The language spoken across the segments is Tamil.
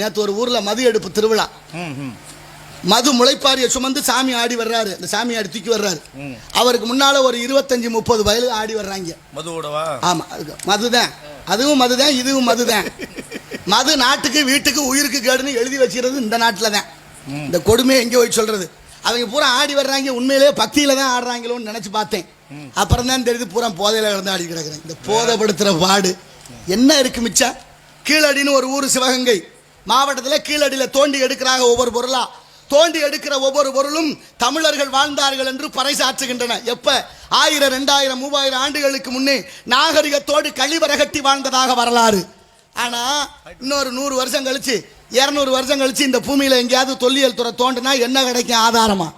நேற்று ஒரு ஊர்ல மது எடுப்பு திருவிழா. மது முளைப்பாரிய சுமந்து சாமி ஆடி வர்றாரு. இந்த சாமி ஆடி தூக்கி வர்றாரு. அவருக்கு முன்னால ஒரு இருபத்தஞ்சு முப்பது வயலு ஆடி வர்றாங்க. மதுவோடவா? ஆமா மதுதான். அதுவும் மதுதான் இதுவும் மதுதான். மது நாட்டுக்கு வீட்டுக்கு உயிருக்கு கேடுன்னு எழுதி வச்சிருது இந்த நாட்டில் தான் இந்த கொடுமையை எங்கே போய் சொல்றது. அவங்க பூரா ஆடி வர்றாங்க. உண்மையிலேயே பக்தியில தான் ஆடுறாங்களோன்னு நினைச்சு பார்த்தேன். அப்புறம் தான் தெரியுது பூரா போதையில கிடந்து ஆடி கிடக்குறேன் இந்த போதைப்படுத்துற பாடு என்ன இருக்கு மிச்சம் கீழடின்னு ஒரு ஊர் சிவகங்கை. மாவட்டத்தில் கீழடியில் தோண்டி எடுக்கிறாங்க ஒவ்வொரு பொருளா. தோண்டி எடுக்கிற ஒவ்வொரு பொருளும் தமிழர்கள் வாழ்ந்தார்கள் என்று பறைசாற்றுகின்றன. எப்ப? ஆயிரம் ரெண்டாயிரம் மூவாயிரம் ஆண்டுகளுக்கு முன்னே நாகரிகத்தோடு கழிவரகட்டி வாழ்ந்ததாக வரலாறு. ஆனா இன்னொரு நூறு வருஷம் கழிச்சு இருநூறு வருஷம் கழிச்சு இந்த பூமியில எங்கேயாவது தொல்லியல் துறை தோண்டுனா என்ன கிடைக்கும் ஆதாரமா?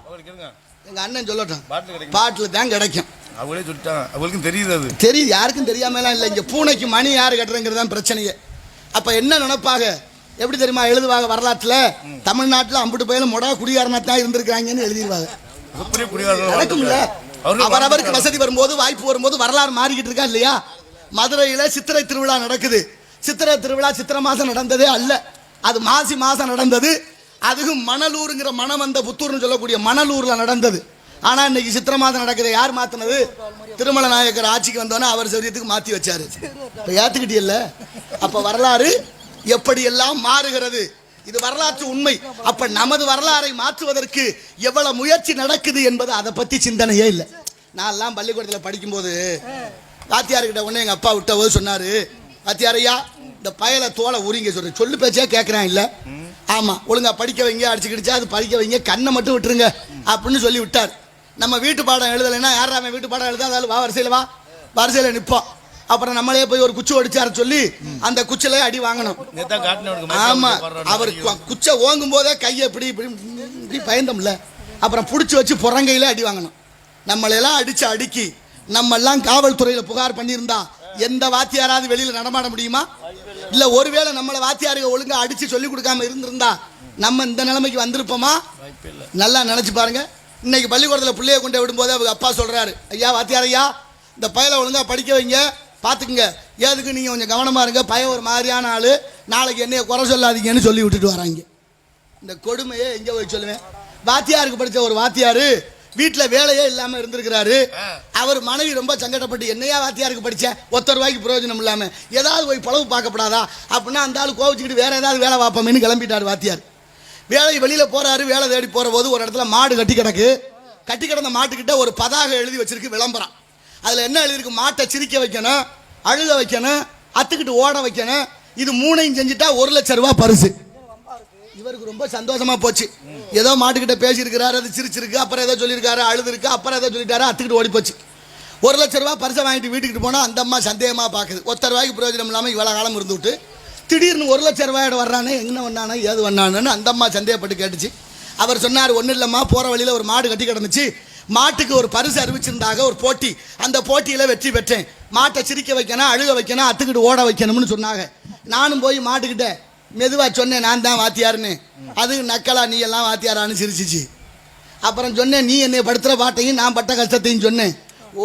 எங்க அண்ணன் சொல்லட்டும். பாட்டில் தான் கிடைக்கும். அவங்களே சொல்லிட்டாங்க. அவங்களுக்கும் தெரியுது அது. தெரியுது. யாருக்கும் தெரியாமலாம் இல்லை. இங்க பூனைக்கு மணி யாரு கட்டுறங்கிறது தான் பிரச்சனையே. அப்ப என்ன நினைப்பாங்க? எப்படி தெரியுமா எழுதுவாங்க வரலாற்றுல? தமிழ்நாட்டுல அம்புட்டு பயிலும் மொடா குடிகாரனா தான் இருந்திருக்காங்கன்னு எழுதிடுவாங்க குடிகாரர்கள் நடக்கும்ல. அவரவருக்கு வசதி வரும்போது வாய்ப்பு வரும்போது வரலாறு மாறிக்கிட்டு இருக்கா இல்லையா? மதுரையில சித்திரை திருவிழா நடக்குது. சித்திரை திருவிழா சித்திரை மாசம் நடந்ததே அல்ல. அது மாசி மாசம் நடந்தது. அதுவும் மணலூருங்கிற மனம் வந்த புத்தூர்னு சொல்லக்கூடிய மணலூர்ல நடந்தது. ஆனா இன்னைக்கு சித்திரை மாதம் நடக்குது யார் மாத்தினது? திருமல நாயக்கர் ஆட்சிக்கு வந்தோன்னே அவர் சௌரியத்துக்கு மாத்தி வச்சாரு. இப்ப ஏத்துக்கிட்டியல்ல? அப்ப வரலாறு எப்படியெல்லாம் மாறுகிறது? இது வரலாற்று உண்மை. அப்ப நமது வரலாறை மாற்றுவதற்கு எவ்வளவு முயற்சி நடக்குது என்பது அதை பத்தி சிந்தனையே இல்லை. நான் எல்லாம் பள்ளிக்கூடத்தில் படிக்கும்போது வாத்தியார்கிட்ட உடனே எங்க அப்பா விட்ட போது சொன்னாரு வாத்தியாரையா இந்த பயலை தோலை உரிங்க சொல்ற சொல்லு பேச்சே கேட்கறான் இல்ல. ஆமா ஒழுங்கா படிக்க வைங்க அடிச்சுக்கிடுச்சா அது படிக்க வைங்க கண்ணை மட்டும் விட்டுருங்க அப்படின்னு சொல்லி விட்டார். நம்ம வீட்டு பாடம் எழுதலைன்னா யார் அவன் வீட்டு பாடம் எழுதாதாலும் வா வரிசையில் வா. வரிசையில் நிற்போம் அப்புறம் நம்மளே போய் ஒரு குச்சி ஒடிச்சார சொல்லி அந்த குச்சிலே அடி வாங்கணும். ஆமா. அவர் குச்சை ஓங்கும் போதே கையை இப்படி இப்படி பயந்தோம்ல. அப்புறம் பிடிச்சி வச்சு புறங்கையில அடி வாங்கணும். நம்மளையெல்லாம் அடிச்சு அடுக்கி நம்ம எல்லாம் காவல்துறையில புகார் பண்ணியிருந்தா எந்த வாத்தியாராவது வெளியில நடமாட முடியுமா? இல்ல ஒருவேளை நம்மளை வாத்தியாருக்கு ஒழுங்கா அடிச்சு சொல்லி கொடுக்காம இருந்திருந்தா நம்ம இந்த நிலைமைக்கு வந்திருப்போமா? நல்லா நினைச்சு பாருங்க. இன்னைக்கு பள்ளிக்கூடத்தில் பிள்ளைய கொண்டு விடும்போது அவங்க அப்பா சொல்றாரு ஐயா வாத்தியார் ஐயா இந்த பயலை ஒழுங்கா படிக்க வைங்க. பார்த்துக்குங்க ஏதுக்கு நீங்கள் கொஞ்சம் கவனமாக இருங்க? பையன் ஒரு மாதிரியான ஆள். நாளைக்கு என்னைய குறை சொல்லாதீங்கன்னு சொல்லி விட்டுட்டு வராங்க. இந்த கொடுமையை எங்கே போய் சொல்லுவேன்? வாத்தியாருக்கு படித்த ஒரு வாத்தியார் வீட்டில் வேலையே இல்லாமல் இருந்திருக்கிறாரு. அவர் மனைவி ரொம்ப சங்கடப்பட்டு என்னையா வாத்தியாருக்கு படித்தேன் ஒத்த ரூபாய்க்கு பிரயோஜனம் இல்லாமல் ஏதாவது போய் பழவு பார்க்கப்படாதா? அப்படின்னா அந்த ஆள் கோவிச்சுக்கிட்டு வேற ஏதாவது வேலை பார்ப்போமேன்னு கிளம்பிட்டார் வாத்தியார். வேலை வெளியில் போறாரு வேலை தேடி போகிற போது ஒரு இடத்துல மாடு கட்டி கிடக்கு. கட்டி கிடந்த மாட்டுக்கிட்ட ஒரு பதாகை எழுதி வச்சிருக்கு விளம்பரம். அதில் என்ன எழுதியிருக்கு? மாட்டை சிரிக்க வைக்கணும் அழுக வைக்கணும் அத்துக்கிட்டு ஓட வைக்கணும். இது மூணையும் செஞ்சுட்டா ஒரு லட்சம் ரூபாய் பரிசு. இவருக்கு ரொம்ப சந்தோஷமா போச்சு. ஏதோ மாட்டுக்கிட்ட பேசியிருக்கிறாரு அது சிரிச்சிருக்கு அப்புறம் ஏதோ சொல்லியிருக்காரு அழுதுருக்கு அப்புறம் ஏதோ சொல்லிட்டாரு அத்துக்கிட்டு ஓடி போச்சு. ஒரு லட்ச ரூபாய் பரிசை வாங்கிட்டு வீட்டுக்கு போனால் அந்த அம்மா சந்தேகமா பார்க்குது ஒத்த ரூபாய்க்கு பிரயோஜனம் இல்லாமல் இவ்வளோ காலம் இருந்து விட்டு திடீர்னு ஒரு லட்ச ரூபாயோட வர்றானே என்ன வந்தானே ஏது வந்தானு அந்த அம்மா சந்தேகப்பட்டு கேட்டுச்சு. அவர் சொன்னார் ஒன்றும் இல்லைம்மா போகிற வழியில் ஒரு மாடு கட்டி கிடந்துச்சு. மாட்டுக்கு ஒரு பரிசு அறிவிச்சிருந்தாக ஒரு போட்டி. அந்த போட்டியில் வெற்றி பெற்றேன். மாட்டை சிரிக்க வைக்கணும் அழுக வைக்கணும் அத்துக்கிட்டு ஓட வைக்கணும்னு சொன்னாங்க. நானும் போய் மாட்டுக்கிட்ட மெதுவா சொன்னேன் நான் தான் வாத்தியாருன்னு அது நக்கலா நீ எல்லாம் வாத்தியாரான்னு சிரிச்சிச்சு. அப்புறம் சொன்னேன் நீ என்னை படுத்துகிற பாட்டையும் நான் பட்ட கஷ்டத்தையும் சொன்னேன்.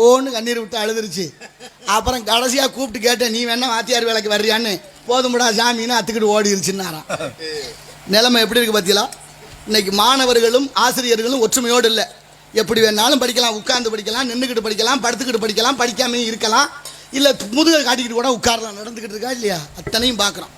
ஓன்னு கண்ணீர் விட்டு அழுதுருச்சு. அப்புறம் கடைசியாக கூப்பிட்டு கேட்டேன் நீ வேணா வாத்தியார் வேலைக்கு வர்றியான்னு. போதும்டா சாமின்னு அத்துக்கிட்டு ஓடிருச்சுன்னாராம். நிலைமை எப்படி இருக்கு பார்த்தீங்களா இன்னைக்கு மாணவர்களும் ஆசிரியர்களும் ஒற்றுமையோடு இல்லை. எப்படி வேணாலும் படிக்கலாம் உட்கார்ந்து படிக்கலாம் நின்றுக்கிட்டு படிக்கலாம் படுத்துக்கிட்டு படிக்கலாம் படிக்காமையும் இருக்கலாம். இல்லை முதுகை காட்டிக்கிட்டு கூட உட்காரலாம் நடந்துக்கிட்டு இருக்கா இல்லையா? அத்தனையும் பார்க்குறோம்.